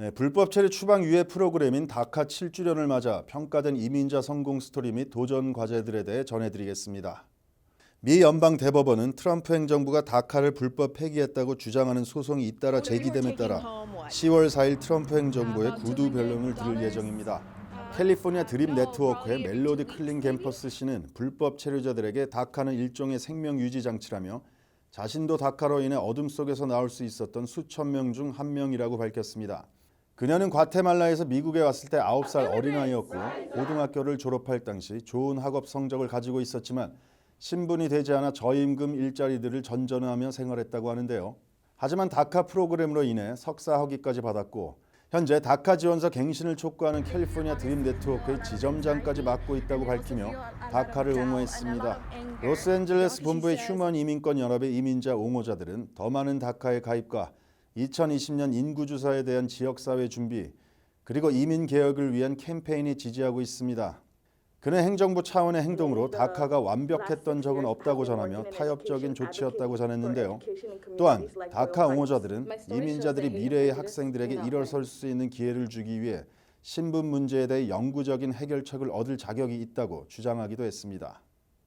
네, 불법 체류 추방 유예 프로그램인 다카 7주년을 맞아 평가된 이민자 성공 스토리 및 도전 과제들에 대해 전해드리겠습니다. 미 연방 대법원은 트럼프 행정부가 다카를 불법 폐기했다고 주장하는 소송이 잇따라 제기됨에 따라 10월 4일 트럼프 행정부의 구두 변론을 들을 예정입니다. 캘리포니아 드림 네트워크의 멜로디 클린 캠퍼스 씨는 불법 체류자들에게 다카는 일종의 생명 유지 장치라며 자신도 다카로 인해 어둠 속에서 나올 수 있었던 수천 명 중 한 명이라고 밝혔습니다. 그녀는 과테말라에서 미국에 왔을 때 9살 어린아이였고 고등학교를 졸업할 당시 좋은 학업 성적을 가지고 있었지만 신분이 되지 않아 저임금 일자리들을 전전하며 생활했다고 하는데요. 하지만 다카 프로그램으로 인해 석사 학위까지 받았고 현재 다카 지원서 갱신을 촉구하는 캘리포니아 드림 네트워크의 지점장까지 맡고 있다고 밝히며 다카를 옹호했습니다. 로스앤젤레스 본부의 휴먼 이민권 연합의 이민자 옹호자들은 더 많은 다카의 가입과 2020년 인구조사에 대한 지역사회 준비 그리고 이민 개혁을 위한 캠페인이 지지하고 있습니다. 그는 행정부 차원의 행동으로 다카가 완벽했던 적은 없다고 전하며 타협적인 조치였다고 전했는데요. 또한 다카 옹호자들은 이민자들이 미래의 학생들에게 일어설 수 있는 기회를 주기 위해 신분 문제에 대해 영구적인 해결책을 얻을 자격이 있다고 주장하기도 했습니다.